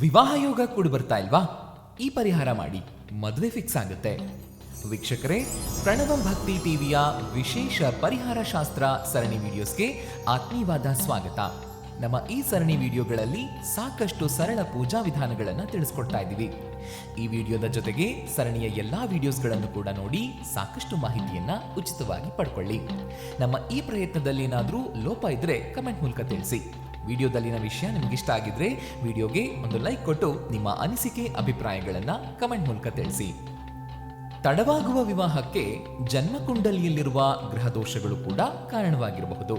ವಿವಾಹ ಯೋಗ ಕೂಡ ಬರ್ತಾ ಇಲ್ವಾ? ಈ ಪರಿಹಾರ ಮಾಡಿ ಮದುವೆ ಫಿಕ್ಸ್ ಆಗುತ್ತೆ. ವೀಕ್ಷಕರೇ, ಪ್ರಣವಂ ಭಕ್ತಿ ಟಿವಿಯ ವಿಶೇಷ ಪರಿಹಾರ ಶಾಸ್ತ್ರ ಸರಣಿ ವಿಡಿಯೋಸ್ಗೆ ಆತ್ಮೀಯವಾದ ಸ್ವಾಗತ. ನಮ್ಮ ಈ ಸರಣಿ ವಿಡಿಯೋಗಳಲ್ಲಿ ಸಾಕಷ್ಟು ಸರಳ ಪೂಜಾ ವಿಧಾನಗಳನ್ನು ತಿಳಿಸ್ಕೊಡ್ತಾ ಇದ್ದೀವಿ. ಈ ವಿಡಿಯೋದ ಜೊತೆಗೆ ಸರಣಿಯ ಎಲ್ಲಾ ವಿಡಿಯೋಸ್ಗಳನ್ನು ಕೂಡ ನೋಡಿ ಸಾಕಷ್ಟು ಮಾಹಿತಿಯನ್ನ ಉಚಿತವಾಗಿ ಪಡ್ಕೊಳ್ಳಿ. ನಮ್ಮ ಈ ಪ್ರಯತ್ನದಲ್ಲಿ ಏನಾದರೂ ಲೋಪ ಇದ್ರೆ ಕಮೆಂಟ್ ಮೂಲಕ ತಿಳಿಸಿ. ವಿಡಿಯೋದಲ್ಲಿನ ವಿಷಯ ನಿಮಗಿಷ್ಟ ಆಗಿದ್ರೆ ವಿಡಿಯೋಗೆ ಒಂದು ಲೈಕ್ ಕೊಟ್ಟು ನಿಮ್ಮ ಅನಿಸಿಕೆ, ಅಭಿಪ್ರಾಯಗಳನ್ನು ಕಮೆಂಟ್ ಮೂಲಕ ತಿಳಿಸಿ. ತಡವಾಗುವ ವಿವಾಹಕ್ಕೆ ಜನ್ಮಕುಂಡಲಿಯಲ್ಲಿರುವ ಗ್ರಹ ದೋಷಗಳು ಕೂಡ ಕಾರಣವಾಗಿರಬಹುದು.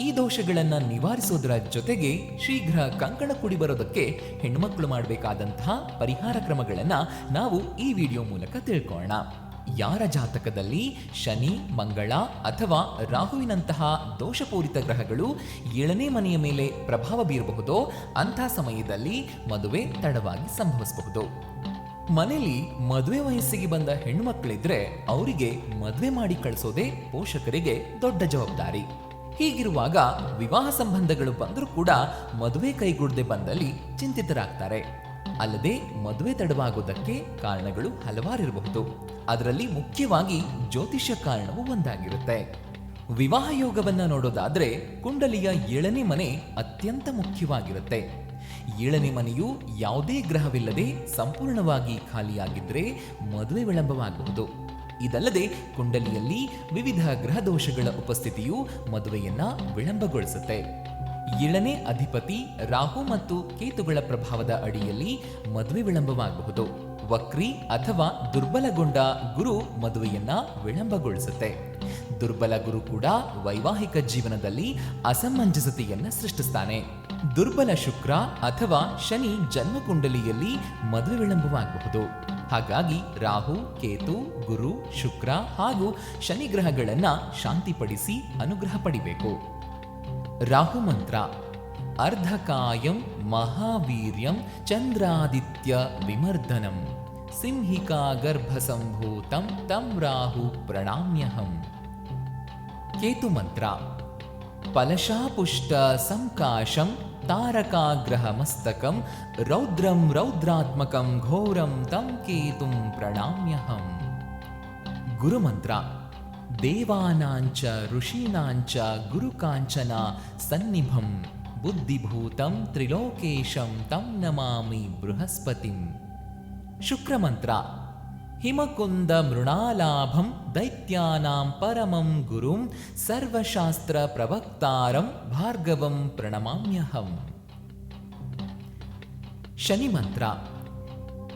ಈ ದೋಷಗಳನ್ನು ನಿವಾರಿಸೋದರ ಜೊತೆಗೆ ಶೀಘ್ರ ಕಂಕಣ ಕುಡಿ ಬರೋದಕ್ಕೆ ಹೆಣ್ಮಕ್ಳು ಮಾಡಬೇಕಾದಂತಹ ಪರಿಹಾರ ಕ್ರಮಗಳನ್ನು ನಾವು ಈ ವಿಡಿಯೋ ಮೂಲಕ ತಿಳ್ಕೊಳ್ಳೋಣ ಯಾರ ಜಾತಕದಲ್ಲಿ ಶನಿ, ಮಂಗಳ ಅಥವಾ ರಾಹುವಿನಂತಹ ದೋಷಪೂರಿತ ಗ್ರಹಗಳು ಏಳನೇ ಮನೆಯ ಮೇಲೆ ಪ್ರಭಾವ ಬೀರಬಹುದೋ ಅಂಥ ಸಮಯದಲ್ಲಿ ಮದುವೆ ತಡವಾಗಿ ಸಂಭವಿಸಬಹುದು. ಮನೆಯಲ್ಲಿ ಮದುವೆ ವಯಸ್ಸಿಗೆ ಬಂದ ಹೆಣ್ಣುಮಕ್ಕಳಿದ್ರೆ ಅವರಿಗೆ ಮದುವೆ ಮಾಡಿ ಕಳಿಸೋದೇ ಪೋಷಕರಿಗೆ ದೊಡ್ಡ ಜವಾಬ್ದಾರಿ. ಹೀಗಿರುವಾಗ ವಿವಾಹ ಸಂಬಂಧಗಳು ಬಂದರೂ ಕೂಡ ಮದುವೆ ಕೈಗೂಡದೆ ಬಂದಲ್ಲಿ ಚಿಂತಿತರಾಗ್ತಾರೆ. ಅಲ್ಲದೆ ಮದುವೆ ತಡವಾಗುವುದಕ್ಕೆ ಕಾರಣಗಳು ಹಲವಾರಿರಬಹುದು. ಅದರಲ್ಲಿ ಮುಖ್ಯವಾಗಿ ಜ್ಯೋತಿಷ್ಯ ಕಾರಣವು ಒಂದಾಗಿರುತ್ತೆ. ವಿವಾಹ ಯೋಗವನ್ನ ನೋಡೋದಾದ್ರೆ ಕುಂಡಲಿಯ ಏಳನೇ ಮನೆ ಅತ್ಯಂತ ಮುಖ್ಯವಾಗಿರುತ್ತೆ. ಏಳನೇ ಮನೆಯು ಯಾವುದೇ ಗ್ರಹವಿಲ್ಲದೆ ಸಂಪೂರ್ಣವಾಗಿ ಖಾಲಿಯಾಗಿದ್ರೆ ಮದುವೆ ವಿಳಂಬವಾಗಬಹುದು. ಇದಲ್ಲದೆ ಕುಂಡಲಿಯಲ್ಲಿ ವಿವಿಧ ಗ್ರಹ ದೋಷಗಳ ಉಪಸ್ಥಿತಿಯು ಮದುವೆಯನ್ನ ವಿಳಂಬಗೊಳಿಸುತ್ತೆ. ಏಳನೇ ಅಧಿಪತಿ ರಾಹು ಮತ್ತು ಕೇತುಗಳ ಪ್ರಭಾವದ ಅಡಿಯಲ್ಲಿ ಮದುವೆ ವಿಳಂಬವಾಗಬಹುದು. ವಕ್ರಿ ಅಥವಾ ದುರ್ಬಲಗೊಂಡ ಗುರು ಮದುವೆಯನ್ನ ವಿಳಂಬಗೊಳಿಸುತ್ತೆ. ದುರ್ಬಲ ಗುರು ಕೂಡ ವೈವಾಹಿಕ ಜೀವನದಲ್ಲಿ ಅಸಮಂಜಸತೆಯನ್ನ ಸೃಷ್ಟಿಸ್ತಾನೆ. ದುರ್ಬಲ ಶುಕ್ರ ಅಥವಾ ಶನಿ ಜನ್ಮಕುಂಡಲಿಯಲ್ಲಿ ಮದುವೆ ವಿಳಂಬವಾಗಬಹುದು. ಹಾಗಾಗಿ ರಾಹು, ಕೇತು, ಗುರು, ಶುಕ್ರ ಹಾಗೂ ಶನಿ ಗ್ರಹಗಳನ್ನ ಶಾಂತಿಪಡಿಸಿ ಅನುಗ್ರಹ ಪಡಿಬೇಕು. राहुमन्त्र अर्धकायं महावीर्यं चन्द्रादित्यविमर्दनं सिंहिकागर्भसम्भूतं तं राहु प्रणाम्यहम्। केतुमन्त्र पलशापुष्टसङ्काशं तारकाग्रहमस्तकं रौद्रं रौद्रात्मकं घोरं तं केतुं प्रणाम्यहम्। गुरुमन्त्रा देवानाञ्च ऋषीणाञ्च गुरुकाञ्चन सन्निभं बुद्धिभूतं त्रिलोकेशं तं नमामि बृहस्पतिं शुक्रमन्त्रा हिमकुन्दमृणालाभं दैत्यानां परमं गुरुं सर्वशास्त्रप्रवक्तारं भार्गवं प्रणमाम्यहम्। शनिमन्त्रा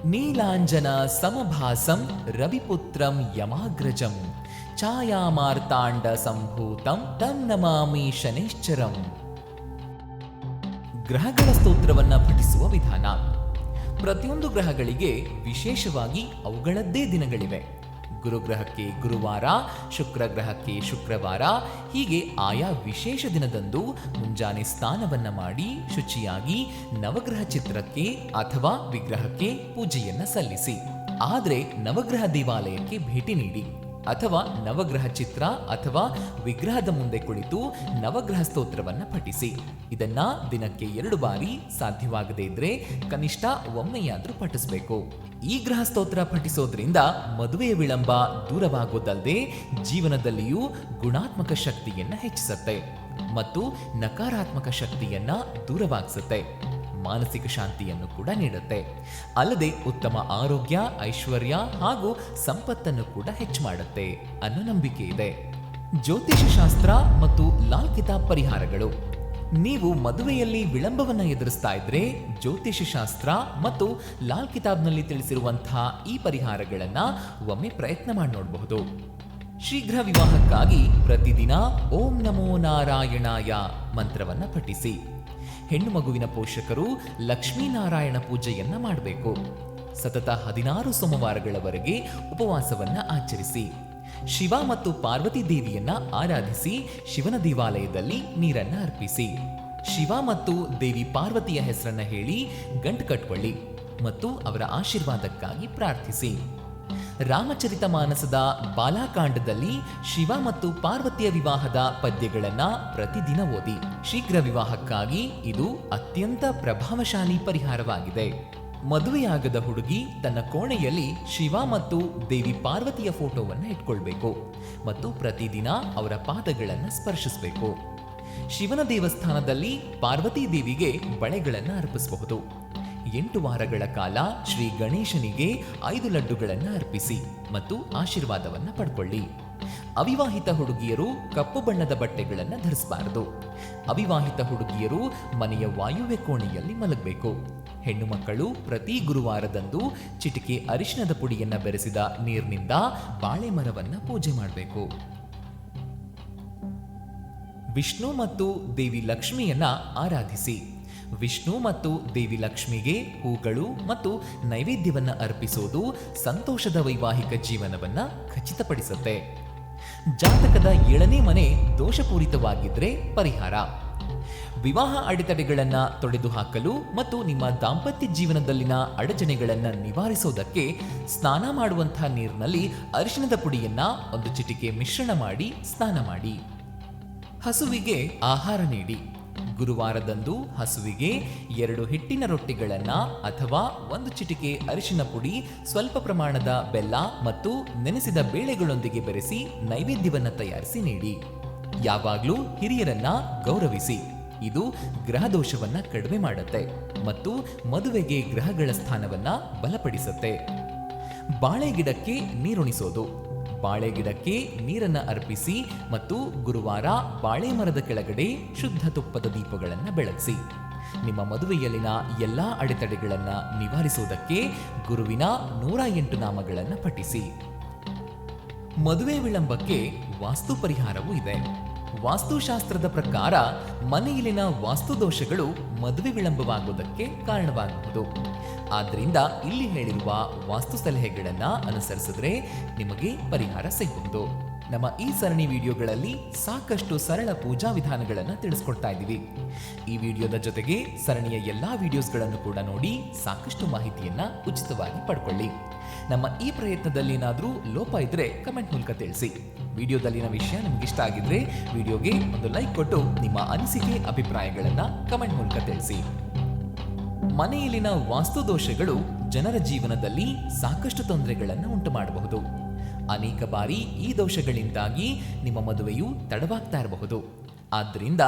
नीलाञ्जनसमभासं रविपुत्रं यमाग्रजम्। ಛಾಯಾಮಾರ್ತಾಂಡ ಸಂಭೂತಂ ತನ್ನಮಾಮಿ ನಮಾಮಿ ಶನೈಶ್ಚರಂ. ಗ್ರಹಗಳ ಸ್ತೋತ್ರವನ್ನ ಪಠಿಸುವ ವಿಧಾನ. ಪ್ರತಿಯೊಂದು ಗ್ರಹಗಳಿಗೆ ವಿಶೇಷವಾಗಿ ಅವುಗಳದ್ದೇ ದಿನಗಳಿವೆ. ಗುರುಗ್ರಹಕ್ಕೆ ಗುರುವಾರ ಶುಕ್ರ ಗ್ರಹಕ್ಕೆ ಶುಕ್ರವಾರ, ಹೀಗೆ ಆಯಾ ವಿಶೇಷ ದಿನದಂದು ಮುಂಜಾನೆ ಸ್ನಾನವನ್ನು ಮಾಡಿ ಶುಚಿಯಾಗಿ ನವಗ್ರಹ ಚಿತ್ರಕ್ಕೆ ಅಥವಾ ವಿಗ್ರಹಕ್ಕೆ ಪೂಜೆಯನ್ನ ಸಲ್ಲಿಸಿ. ಆದರೆ ನವಗ್ರಹ ದೇವಾಲಯಕ್ಕೆ ಭೇಟಿ ನೀಡಿ. ಅಥವಾ ನವಗ್ರಹ ಚಿತ್ರ ಅಥವಾ ವಿಗ್ರಹದ ಮುಂದೆ ಕುಳಿತು ನವಗ್ರಹ ಸ್ತೋತ್ರವನ್ನು ಪಠಿಸಿ. ಇದನ್ನ ದಿನಕ್ಕೆ ಎರಡು ಬಾರಿ ಸಾಧ್ಯವಾಗದೇ ಇದ್ರೆ ಕನಿಷ್ಠ ಒಮ್ಮೆಯಾದರೂ ಪಠಿಸಬೇಕು. ಈ ಗ್ರಹ ಸ್ತೋತ್ರ ಪಠಿಸೋದ್ರಿಂದ ಮದುವೆಯ ವಿಳಂಬ ದೂರವಾಗೋದಲ್ಲದೆ ಜೀವನದಲ್ಲಿಯೂ ಗುಣಾತ್ಮಕ ಶಕ್ತಿಯನ್ನ ಹೆಚ್ಚಿಸುತ್ತೆ. ಮತ್ತು ನಕಾರಾತ್ಮಕ ಶಕ್ತಿಯನ್ನ ದೂರವಾಗಿಸುತ್ತೆ. ಮಾನಸಿಕ ಶಾಂತಿಯನ್ನು ಕೂಡ ನೀಡುತ್ತೆ. ಅಲ್ಲದೆ ಉತ್ತಮ ಆರೋಗ್ಯ, ಐಶ್ವರ್ಯ ಹಾಗೂ ಸಂಪತ್ತನ್ನು ಕೂಡ ಹೆಚ್ಚು ಮಾಡುತ್ತೆ ಅನ್ನೋ ನಂಬಿಕೆ ಇದೆ. ಜ್ಯೋತಿಷ ಶಾಸ್ತ್ರ ಮತ್ತು ಲಾಲ್ ಕಿತಾಬ್ ಪರಿಹಾರಗಳು. ನೀವು ಮದುವೆಯಲ್ಲಿ ವಿಳಂಬವನ್ನು ಎದುರಿಸ್ತಾ ಇದ್ರೆ ಜ್ಯೋತಿಷ ಶಾಸ್ತ್ರ ಮತ್ತು ಲಾಲ್ ಕಿತಾಬ್ನಲ್ಲಿ ತಿಳಿಸಿರುವಂತಹ ಈ ಪರಿಹಾರಗಳನ್ನು ಒಮ್ಮೆ ಪ್ರಯತ್ನ ಮಾಡಿ ನೋಡಬಹುದು. ಶೀಘ್ರ ವಿವಾಹಕ್ಕಾಗಿ ಪ್ರತಿದಿನ ಓಂ ನಮೋ ನಾರಾಯಣಾಯ ಮಂತ್ರವನ್ನ ಪಠಿಸಿ. ಹೆಣ್ಣು ಮಗುವಿನ ಪೋಷಕರು ಲಕ್ಷ್ಮೀನಾರಾಯಣ ಪೂಜೆಯನ್ನ ಮಾಡಬೇಕು. ಸತತ ಹದಿನಾರು ಸೋಮವಾರಗಳವರೆಗೆ ಉಪವಾಸವನ್ನ ಆಚರಿಸಿ, ಶಿವ ಮತ್ತು ಪಾರ್ವತಿ ದೇವಿಯನ್ನ ಆರಾಧಿಸಿ ಶಿವನ ದೇವಾಲಯದಲ್ಲಿ ನೀರನ್ನ ಅರ್ಪಿಸಿ. ಶಿವ ಮತ್ತು ದೇವಿ ಪಾರ್ವತಿಯ ಹೆಸರನ್ನ ಹೇಳಿ ಗಂಟು ಕಟ್ಕೊಳ್ಳಿ ಮತ್ತು ಅವರ ಆಶೀರ್ವಾದಕ್ಕಾಗಿ ಪ್ರಾರ್ಥಿಸಿ. ರಾಮಚರಿತ ಮಾನಸದ ಬಾಲಾಕಾಂಡದಲ್ಲಿ ಶಿವ ಮತ್ತು ಪಾರ್ವತಿಯ ವಿವಾಹದ ಪದ್ಯಗಳನ್ನ ಪ್ರತಿದಿನ ಓದಿ. ಶೀಘ್ರ ವಿವಾಹಕ್ಕಾಗಿ ಇದು ಅತ್ಯಂತ ಪ್ರಭಾವಶಾಲಿ ಪರಿಹಾರವಾಗಿದೆ. ಮದುವೆಯಾಗದ ಹುಡುಗಿ ತನ್ನ ಕೋಣೆಯಲ್ಲಿ ಶಿವ ಮತ್ತು ದೇವಿ ಪಾರ್ವತಿಯ ಫೋಟೋವನ್ನು ಇಟ್ಕೊಳ್ಬೇಕು ಮತ್ತು ಪ್ರತಿದಿನ ಅವರ ಪಾದಗಳನ್ನು ಸ್ಪರ್ಶಿಸಬೇಕು. ಶಿವನ ದೇವಸ್ಥಾನದಲ್ಲಿ ಪಾರ್ವತಿ ದೇವಿಗೆ ಬಳೆಗಳನ್ನು ಅರ್ಪಿಸಬಹುದು. ಎಂಟು ವಾರಗಳ ಕಾಲ ಶ್ರೀ ಗಣೇಶನಿಗೆ ಐದು ಲಡ್ಡುಗಳನ್ನು ಅರ್ಪಿಸಿ ಮತ್ತು ಆಶೀರ್ವಾದವನ್ನು ಪಡ್ಕೊಳ್ಳಿ. ಅವಿವಾಹಿತ ಹುಡುಗಿಯರು ಕಪ್ಪು ಬಣ್ಣದ ಬಟ್ಟೆಗಳನ್ನು ಧರಿಸಬಾರದು. ಅವಿವಾಹಿತ ಹುಡುಗಿಯರು ಮನೆಯ ವಾಯುವ್ಯ ಕೋಣೆಯಲ್ಲಿ ಮಲಗಬೇಕು. ಹೆಣ್ಣು ಮಕ್ಕಳು ಪ್ರತಿ ಗುರುವಾರದಂದು ಚಿಟಿಕೆ ಅರಿಶಿಣದ ಪುಡಿಯನ್ನ ಬೆರೆಸಿದ ನೀರಿನಿಂದ ಬಾಳೆ ಮರವನ್ನ ಪೂಜೆ ಮಾಡಬೇಕು. ವಿಷ್ಣು ಮತ್ತು ದೇವಿ ಲಕ್ಷ್ಮಿಯನ್ನ ಆರಾಧಿಸಿ. ವಿಷ್ಣು ಮತ್ತು ದೇವಿ ಲಕ್ಷ್ಮಿಗೆ ಹೂಗಳು ಮತ್ತು ನೈವೇದ್ಯವನ್ನು ಅರ್ಪಿಸುವುದು ಸಂತೋಷದ ವೈವಾಹಿಕ ಜೀವನವನ್ನು ಖಚಿತಪಡಿಸುತ್ತೆ. ಜಾತಕದ ಏಳನೇ ಮನೆ ದೋಷಪೂರಿತವಾಗಿದ್ರೆ ಪರಿಹಾರ. ವಿವಾಹ ಅಡೆತಡೆಗಳನ್ನು ತೊಡೆದುಹಾಕಲು ಮತ್ತು ನಿಮ್ಮ ದಾಂಪತ್ಯ ಜೀವನದಲ್ಲಿನ ಅಡಚಣೆಗಳನ್ನು ನಿವಾರಿಸೋದಕ್ಕೆ ಸ್ನಾನ ಮಾಡುವಂಥ ನೀರಿನಲ್ಲಿ ಅರಿಶಿಣದ ಪುಡಿಯನ್ನ ಒಂದು ಚಿಟಿಕೆ ಮಿಶ್ರಣ ಮಾಡಿ ಸ್ನಾನ ಮಾಡಿ. ಹಸುವಿಗೆ ಆಹಾರ ನೀಡಿ. ಗುರುವಾರದಂದು ಹಸುವಿಗೆ ಎರಡು ಹಿಟ್ಟಿನ ರೊಟ್ಟಿಗಳನ್ನು ಅಥವಾ ಒಂದು ಚಿಟಿಕೆ ಅರಿಶಿನ ಪುಡಿ, ಸ್ವಲ್ಪ ಪ್ರಮಾಣದ ಬೆಲ್ಲ ಮತ್ತು ನೆನೆಸಿದ ಬೇಳೆಗಳೊಂದಿಗೆ ಬೆರೆಸಿ ನೈವೇದ್ಯವನ್ನು ತಯಾರಿಸಿ ನೀಡಿ. ಯಾವಾಗಲೂ ಹಿರಿಯರನ್ನ ಗೌರವಿಸಿ. ಇದು ಗ್ರಹ ದೋಷವನ್ನ ಕಡಿಮೆ ಮಾಡುತ್ತೆ ಮತ್ತು ಮದುವೆಗೆ ಗ್ರಹಗಳ ಸ್ಥಾನವನ್ನ ಬಲಪಡಿಸುತ್ತೆ. ಬಾಳೆ ಗಿಡಕ್ಕೆ ನೀರುಣಿಸೋದು. ಬಾಳೆ ಗಿಡಕ್ಕೆ ನೀರನ್ನ ಅರ್ಪಿಸಿ ಮತ್ತು ಗುರುವಾರ ಬಾಳೆ ಮರದ ಕೆಳಗಡೆ ಶುದ್ಧ ತುಪ್ಪದ ದೀಪಗಳನ್ನು ಬೆಳಗಿಸಿ. ನಿಮ್ಮ ಮದುವೆಯಲ್ಲಿನ ಎಲ್ಲಾ ಅಡೆತಡೆಗಳನ್ನು ನಿವಾರಿಸುವುದಕ್ಕೆ ಗುರುವಿನ ನೂರ ಎಂಟು ನಾಮಗಳನ್ನು ಪಠಿಸಿ. ಮದುವೆ ವಿಳಂಬಕ್ಕೆ ವಾಸ್ತು ಪರಿಹಾರವೂ ಇದೆ. ವಾಸ್ತುಶಾಸ್ತ್ರದ ಪ್ರಕಾರ ಮನೆಯಲ್ಲಿನ ವಾಸ್ತು ದೋಷಗಳು ಮದುವೆ ವಿಳಂಬವಾಗುವುದಕ್ಕೆ ಕಾರಣವಾಗಬಹುದು ಆದ್ದರಿಂದ ಇಲ್ಲಿ ಹೇಳಿರುವ ವಾಸ್ತು ಸಲಹೆಗಳನ್ನ ಅನುಸರಿಸಿದ್ರೆ ನಿಮಗೆ ಪರಿಹಾರ ಸಿಗಬಹುದು ನಮ್ಮ ಈ ಸರಣಿ ವಿಡಿಯೋಗಳಲ್ಲಿ ಸಾಕಷ್ಟು ಸರಳ ಪೂಜಾ ವಿಧಾನಗಳನ್ನು ತಿಳಿಸ್ಕೊಡ್ತಾ ಇದ್ದೀವಿ. ಈ ವಿಡಿಯೋದ ಜೊತೆಗೆ ಸರಣಿಯ ಎಲ್ಲಾ ವಿಡಿಯೋಸ್ಗಳನ್ನು ಕೂಡ ನೋಡಿ ಸಾಕಷ್ಟು ಮಾಹಿತಿಯನ್ನ ಉಚಿತವಾಗಿ ಪಡ್ಕೊಳ್ಳಿ. ನಮ್ಮ ಈ ಪ್ರಯತ್ನದಲ್ಲಿ ಏನಾದರೂ ಲೋಪ ಇದ್ರೆ ಕಮೆಂಟ್ ಮೂಲಕ ತಿಳಿಸಿ. ವಿಡಿಯೋದಲ್ಲಿನ ವಿಷಯ ನಿಮ್ಗೆ ಇಷ್ಟ ಆಗಿದ್ರೆ ವಿಡಿಯೋಗೆ ಒಂದು ಲೈಕ್ ಕೊಟ್ಟು ನಿಮ್ಮ ಅನಿಸಿಕೆ, ಅಭಿಪ್ರಾಯಗಳನ್ನ ಕಮೆಂಟ್ ಮೂಲಕ ತಿಳಿಸಿ. ಮನೆಯಲ್ಲಿನ ವಾಸ್ತು ದೋಷಗಳು ಜನರ ಜೀವನದಲ್ಲಿ ಸಾಕಷ್ಟು ತೊಂದರೆಗಳನ್ನು ಉಂಟು ಮಾಡಬಹುದು ಅನೇಕ ಬಾರಿ ಈ ದೋಷಗಳಿಂದಾಗಿ ನಿಮ್ಮ ಮದುವೆಯು ತಡವಾಗ್ತಾ ಇರಬಹುದು. ಆದ್ದರಿಂದ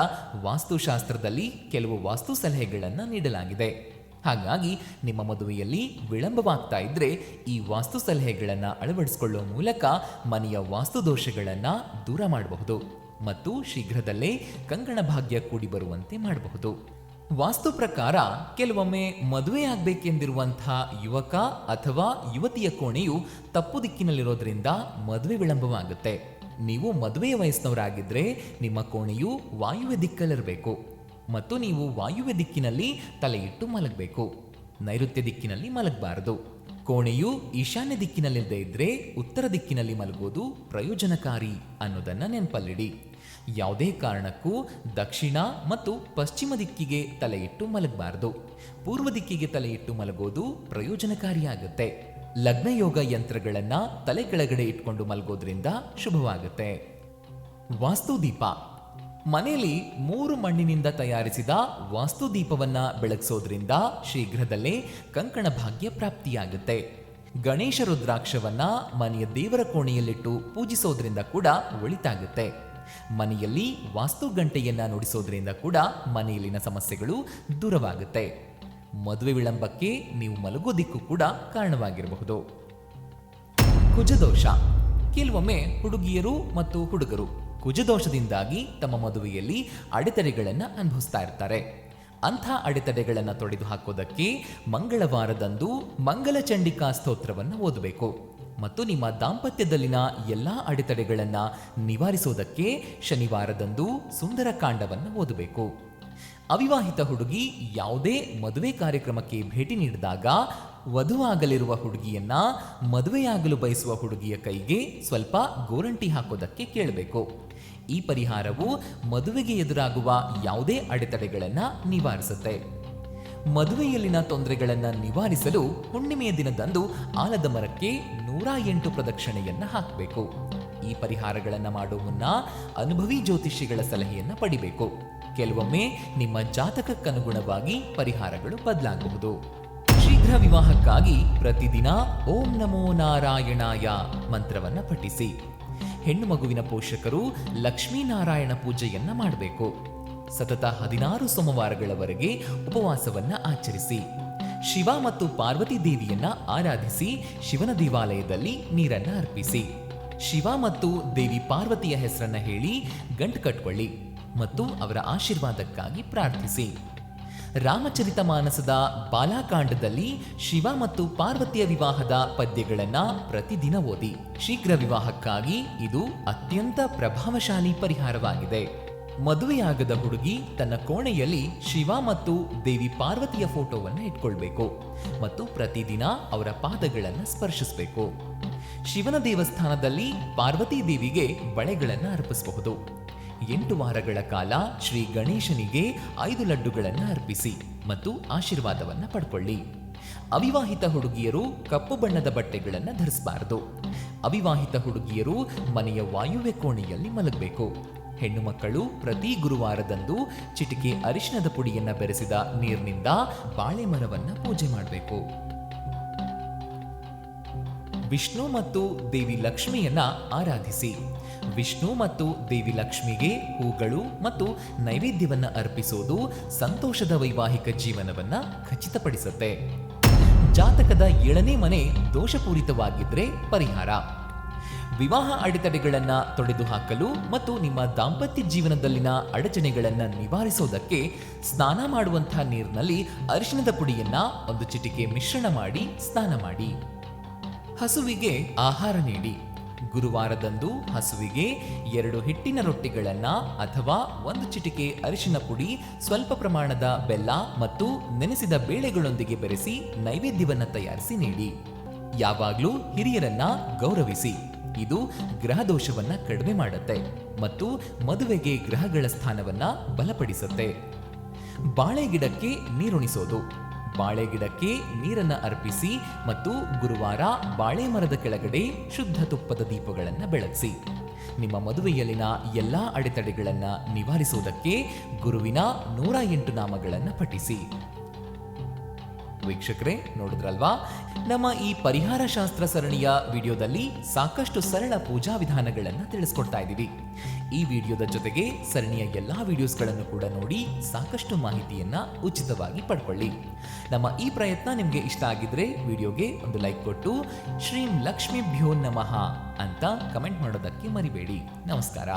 ವಾಸ್ತುಶಾಸ್ತ್ರದಲ್ಲಿ ಕೆಲವು ವಾಸ್ತು ಸಲಹೆಗಳನ್ನು ನೀಡಲಾಗಿದೆ. ಹಾಗಾಗಿ ನಿಮ್ಮ ಮದುವೆಯಲ್ಲಿ ವಿಳಂಬವಾಗ್ತಾ ಇದ್ದರೆ ಈ ವಾಸ್ತು ಸಲಹೆಗಳನ್ನು ಅಳವಡಿಸಿಕೊಳ್ಳುವ ಮೂಲಕ ಮನೆಯ ವಾಸ್ತು ದೋಷಗಳನ್ನು ದೂರ ಮಾಡಬಹುದು. ಮತ್ತು ಶೀಘ್ರದಲ್ಲೇ ಕಂಗಣ ಭಾಗ್ಯ ಕೂಡಿ ಬರುವಂತೆ ಮಾಡಬಹುದು. ವಾಸ್ತು ಪ್ರಕಾರ ಕೆಲವೊಮ್ಮೆ ಮದುವೆಯಾಗಬೇಕೆಂದಿರುವಂತಹ ಯುವಕ ಅಥವಾ ಯುವತಿಯ ಕೋಣೆಯು ತಪ್ಪು ದಿಕ್ಕಿನಲ್ಲಿರೋದ್ರಿಂದ ಮದುವೆ ವಿಳಂಬವಾಗುತ್ತೆ. ನೀವು ಮದುವೆಯ ವಯಸ್ಸಿನವರಾಗಿದ್ದರೆ ನಿಮ್ಮ ಕೋಣೆಯು ವಾಯುವ್ಯ ದಿಕ್ಕಲ್ಲಿರಬೇಕು ಮತ್ತು ನೀವು ವಾಯುವ್ಯ ದಿಕ್ಕಿನಲ್ಲಿ ತಲೆಯಿಟ್ಟು ಮಲಗಬೇಕು. ನೈಋತ್ಯ ದಿಕ್ಕಿನಲ್ಲಿ ಮಲಗಬಾರದು. ಕೋಣೆಯು ಈಶಾನ್ಯ ದಿಕ್ಕಿನಲ್ಲಿಲ್ಲದೆ ಇದ್ದರೆ ಉತ್ತರ ದಿಕ್ಕಿನಲ್ಲಿ ಮಲಗುವುದು ಪ್ರಯೋಜನಕಾರಿ ಅನ್ನೋದನ್ನು ನೆನಪಲ್ಲಿಡಿ. ಯಾವುದೇ ಕಾರಣಕ್ಕೂ ದಕ್ಷಿಣ ಮತ್ತು ಪಶ್ಚಿಮ ದಿಕ್ಕಿಗೆ ತಲೆಯಿಟ್ಟು ಮಲಗಬಾರದು. ಪೂರ್ವ ದಿಕ್ಕಿಗೆ ತಲೆಯಿಟ್ಟು ಮಲಗೋದು ಪ್ರಯೋಜನಕಾರಿಯಾಗುತ್ತೆ. ಲಗ್ನಯೋಗ ಯಂತ್ರಗಳನ್ನ ತಲೆ ಕೆಳಗಡೆ ಇಟ್ಕೊಂಡು ಮಲಗೋದ್ರಿಂದ ಶುಭವಾಗುತ್ತೆ. ವಾಸ್ತುದೀಪ. ಮನೆಯಲ್ಲಿ ಮೂರು ಮಣ್ಣಿನಿಂದ ತಯಾರಿಸಿದ ವಾಸ್ತು ದೀಪವನ್ನ ಬೆಳಗಿಸೋದ್ರಿಂದ ಶೀಘ್ರದಲ್ಲೇ ಕಂಕಣ ಭಾಗ್ಯ ಪ್ರಾಪ್ತಿಯಾಗುತ್ತೆ. ಗಣೇಶ ರುದ್ರಾಕ್ಷವನ್ನ ಮನೆಯ ದೇವರ ಕೋಣೆಯಲ್ಲಿಟ್ಟು ಪೂಜಿಸೋದ್ರಿಂದ ಕೂಡ ಒಳಿತಾಗುತ್ತೆ. ಮನೆಯಲ್ಲಿ ವಾಸ್ತು ಗಂಟೆಯನ್ನ ನುಡಿಸೋದ್ರಿಂದ ಕೂಡ ಮನೆಯಲ್ಲಿನ ಸಮಸ್ಯೆಗಳು ದೂರವಾಗುತ್ತೆ. ಮದುವೆ ವಿಳಂಬಕ್ಕೆ ನೀವು ಮಲಗೋದಿಕ್ಕೂ ಕೂಡ ಕಾರಣವಾಗಿರಬಹುದು. ಕುಜದೋಷ. ಕೆಲವೊಮ್ಮೆ ಹುಡುಗಿಯರು ಮತ್ತು ಹುಡುಗರು ಕುಜದೋಷದಿಂದಾಗಿ ತಮ್ಮ ಮದುವೆಯಲ್ಲಿ ಅಡೆತಡೆಗಳನ್ನು ಅನುಭವಿಸ್ತಾ ಇರ್ತಾರೆ. ಅಂಥ ಅಡೆತಡೆಗಳನ್ನು ತೊಡೆದು ಹಾಕೋದಕ್ಕೆ ಮಂಗಳವಾರದಂದು ಮಂಗಲ ಚಂಡಿಕಾ ಸ್ತೋತ್ರವನ್ನು ಓದಬೇಕು. ಮತ್ತು ನಿಮ್ಮ ದಾಂಪತ್ಯದಲ್ಲಿನ ಎಲ್ಲ ಅಡೆತಡೆಗಳನ್ನು ನಿವಾರಿಸೋದಕ್ಕೆ ಶನಿವಾರದಂದು ಸುಂದರಕಾಂಡವನ್ನು ಓದಬೇಕು. ಅವಿವಾಹಿತ ಹುಡುಗಿ ಯಾವುದೇ ಮದುವೆ ಕಾರ್ಯಕ್ರಮಕ್ಕೆ ಭೇಟಿ ನೀಡಿದಾಗ ವಧುವಾಗಲಿರುವ ಹುಡುಗಿಯನ್ನ ಮದುವೆಯಾಗಲು ಬಯಸುವ ಹುಡುಗಿಯ ಕೈಗೆ ಸ್ವಲ್ಪ ಗೋರಂಟಿ ಹಾಕೋದಕ್ಕೆ ಕೇಳಬೇಕು. ಈ ಪರಿಹಾರವು ಮದುವೆಗೆ ಎದುರಾಗುವ ಯಾವುದೇ ಅಡೆತಡೆಗಳನ್ನು ನಿವಾರಿಸುತ್ತೆ. ಮದುವೆಯಲ್ಲಿನ ತೊಂದರೆಗಳನ್ನು ನಿವಾರಿಸಲು ಹುಣ್ಣಿಮೆಯ ದಿನದಂದು ಆಲದ ಮರಕ್ಕೆ ನೂರ ಎಂಟು ಪ್ರದಕ್ಷಿಣೆಯನ್ನು ಹಾಕಬೇಕು. ಈ ಪರಿಹಾರಗಳನ್ನು ಮಾಡೋ ಮುನ್ನ ಅನುಭವಿ ಜ್ಯೋತಿಷಿಗಳ ಸಲಹೆಯನ್ನು ಪಡಿಬೇಕು. ಕೆಲವೊಮ್ಮೆ ನಿಮ್ಮ ಜಾತಕಕ್ಕನುಗುಣವಾಗಿ ಪರಿಹಾರಗಳು ಬದಲಾಗಬಹುದು. ಶೀಘ್ರ ವಿವಾಹಕ್ಕಾಗಿ ಪ್ರತಿದಿನ ಓಂ ನಮೋ ನಾರಾಯಣಾಯ ಮಂತ್ರವನ್ನು ಪಠಿಸಿ. ಹೆಣ್ಣು ಮಗುವಿನ ಪೋಷಕರು ಲಕ್ಷ್ಮೀನಾರಾಯಣ ಪೂಜೆಯನ್ನ ಮಾಡಬೇಕು. ಸತತ ಹದಿನಾರು ಸೋಮವಾರಗಳವರೆಗೆ ಉಪವಾಸವನ್ನ ಆಚರಿಸಿ. ಶಿವ ಮತ್ತು ಪಾರ್ವತಿ ದೇವಿಯನ್ನ ಆರಾಧಿಸಿ ಶಿವನ ದೇವಾಲಯದಲ್ಲಿ ನೀರನ್ನ ಅರ್ಪಿಸಿ. ಶಿವ ಮತ್ತು ದೇವಿ ಪಾರ್ವತಿಯ ಹೆಸರನ್ನ ಹೇಳಿ ಗಂಟು ಕಟ್ಕೊಳ್ಳಿ ಮತ್ತು ಅವರ ಆಶೀರ್ವಾದಕ್ಕಾಗಿ ಪ್ರಾರ್ಥಿಸಿ. ರಾಮಚರಿತ ಮಾನಸದ ಬಾಲಾಕಾಂಡದಲ್ಲಿ ಶಿವ ಮತ್ತು ಪಾರ್ವತಿಯ ವಿವಾಹದ ಪದ್ಯಗಳನ್ನ ಪ್ರತಿದಿನ ಓದಿ. ಶೀಘ್ರ ವಿವಾಹಕ್ಕಾಗಿ ಇದು ಅತ್ಯಂತ ಪ್ರಭಾವಶಾಲಿ ಪರಿಹಾರವಾಗಿದೆ. ಮದುವೆಯಾಗದ ಹುಡುಗಿ ತನ್ನ ಕೋಣೆಯಲ್ಲಿ ಶಿವ ಮತ್ತು ದೇವಿ ಪಾರ್ವತಿಯ ಫೋಟೋವನ್ನು ಇಟ್ಕೊಳ್ಬೇಕು ಮತ್ತು ಪ್ರತಿದಿನ ಅವರ ಪಾದಗಳನ್ನು ಸ್ಪರ್ಶಿಸಬೇಕು. ಶಿವನ ದೇವಸ್ಥಾನದಲ್ಲಿ ಪಾರ್ವತಿ ದೇವಿಗೆ ಬಳೆಗಳನ್ನು ಅರ್ಪಿಸಬಹುದು. ಎಂಟು ವಾರಗಳ ಕಾಲ ಶ್ರೀ ಗಣೇಶನಿಗೆ ಐದು ಲಡ್ಡುಗಳನ್ನು ಅರ್ಪಿಸಿ ಮತ್ತು ಆಶೀರ್ವಾದವನ್ನು ಪಡ್ಕೊಳ್ಳಿ. ಅವಿವಾಹಿತ ಹುಡುಗಿಯರು ಕಪ್ಪು ಬಣ್ಣದ ಬಟ್ಟೆಗಳನ್ನು ಧರಿಸಬಾರದು. ಅವಿವಾಹಿತ ಹುಡುಗಿಯರು ಮನೆಯ ವಾಯುವ್ಯ ಕೋಣೆಯಲ್ಲಿ ಮಲಗಬೇಕು. ಹೆಣ್ಣು ಮಕ್ಕಳು ಪ್ರತಿ ಗುರುವಾರದಂದು ಚಿಟಿಕೆ ಅರಿಶಿಣದ ಪುಡಿಯನ್ನ ಬೆರೆಸಿದ ನೀರಿನಿಂದ ಬಾಳೆ ಮರವನ್ನು ಪೂಜೆ ಮಾಡಬೇಕು. ವಿಷ್ಣು ಮತ್ತು ದೇವಿ ಲಕ್ಷ್ಮಿಯನ್ನ ಆರಾಧಿಸಿ. ವಿಷ್ಣು ಮತ್ತು ದೇವಿ ಲಕ್ಷ್ಮಿಗೆ ಹೂಗಳು ಮತ್ತು ನೈವೇದ್ಯವನ್ನು ಅರ್ಪಿಸೋದು ಸಂತೋಷದ ವೈವಾಹಿಕ ಜೀವನವನ್ನು ಖಚಿತಪಡಿಸುತ್ತೆ. ಜಾತಕದ ಏಳನೇ ಮನೆ ದೋಷಪೂರಿತವಾಗಿದ್ರೆ ಪರಿಹಾರ. ವಿವಾಹ ಅಡೆತಡೆಗಳನ್ನು ತೊಡೆದುಹಾಕಲು ಮತ್ತು ನಿಮ್ಮ ದಾಂಪತ್ಯ ಜೀವನದಲ್ಲಿನ ಅಡಚಣೆಗಳನ್ನು ನಿವಾರಿಸೋದಕ್ಕೆ ಸ್ನಾನ ಮಾಡುವಂತಹ ನೀರಿನಲ್ಲಿ ಅರಿಶಿಣದ ಪುಡಿಯನ್ನ ಒಂದು ಚಿಟಿಕೆ ಮಿಶ್ರಣ ಮಾಡಿ ಸ್ನಾನ ಮಾಡಿ. ಹಸುವಿಗೆ ಆಹಾರ ನೀಡಿ. ಗುರುವಾರದಂದು ಹಸುವಿಗೆ ಎರಡು ಹಿಟ್ಟಿನ ರೊಟ್ಟಿಗಳನ್ನ ಅಥವಾ ಒಂದು ಚಿಟಿಕೆ ಅರಿಶಿನ ಪುಡಿ, ಸ್ವಲ್ಪ ಪ್ರಮಾಣದ ಬೆಲ್ಲ ಮತ್ತು ನೆನೆಸಿದ ಬೇಳೆಗಳೊಂದಿಗೆ ಬೆರೆಸಿ ನೈವೇದ್ಯವನ್ನು ತಯಾರಿಸಿ ನೀಡಿ. ಯಾವಾಗಲೂ ಹಿರಿಯರನ್ನ ಗೌರವಿಸಿ. ಇದು ಗ್ರಹ ದೋಷವನ್ನ ಕಡಿಮೆ ಮಾಡುತ್ತೆ ಮತ್ತು ಮದುವೆಗೆ ಗ್ರಹಗಳ ಸ್ಥಾನವನ್ನ ಬಲಪಡಿಸುತ್ತೆ. ಬಾಳೆ ಗಿಡಕ್ಕೆ ನೀರುಣಿಸೋದು. ಬಾಳೆ ಗಿಡಕ್ಕೆ ನೀರನ್ನ ಅರ್ಪಿಸಿ ಮತ್ತು ಗುರುವಾರ ಬಾಳೆ ಮರದ ಕೆಳಗಡೆ ಶುದ್ಧ ತುಪ್ಪದ ದೀಪಗಳನ್ನು ಬೆಳಗಿಸಿ. ನಿಮ್ಮ ಮದುವೆಯಲ್ಲಿನ ಎಲ್ಲಾ ಅಡೆತಡೆಗಳನ್ನು ನಿವಾರಿಸುವುದಕ್ಕೆ ಗುರುವಿನ ನೂರ ಎಂಟು ನಾಮಗಳನ್ನು ಪಠಿಸಿ. ವೀಕ್ಷಕರೇ, ನೋಡಿದ್ರಲ್ವಾ? ನಮ್ಮ ಈ ಪರಿಹಾರ ಶಾಸ್ತ್ರ ಸರಣಿಯ ವಿಡಿಯೋದಲ್ಲಿ ಸಾಕಷ್ಟು ಸರಳ ಪೂಜಾ ವಿಧಾನಗಳನ್ನು ತಿಳಿಸ್ಕೊಡ್ತಾ ಇದ್ದೀವಿ. ಈ ವಿಡಿಯೋದ ಜೊತೆಗೆ ಸರಣಿಯ ಎಲ್ಲಾ ವಿಡಿಯೋಸ್ಗಳನ್ನು ಕೂಡ ನೋಡಿ ಸಾಕಷ್ಟು ಮಾಹಿತಿಯನ್ನ ಉಚಿತವಾಗಿ ಪಡ್ಕೊಳ್ಳಿ. ನಮ್ಮ ಈ ಪ್ರಯತ್ನ ನಿಮಗೆ ಇಷ್ಟ ಆಗಿದ್ರೆ ವಿಡಿಯೋಗೆ ಒಂದು ಲೈಕ್ ಕೊಟ್ಟು ಶ್ರೀಂ ಲಕ್ಷ್ಮೀಭ್ಯೋ ನಮಃ ಅಂತ ಕಮೆಂಟ್ ಮಾಡೋದಕ್ಕೆ ಮರಿಬೇಡಿ. ನಮಸ್ಕಾರ.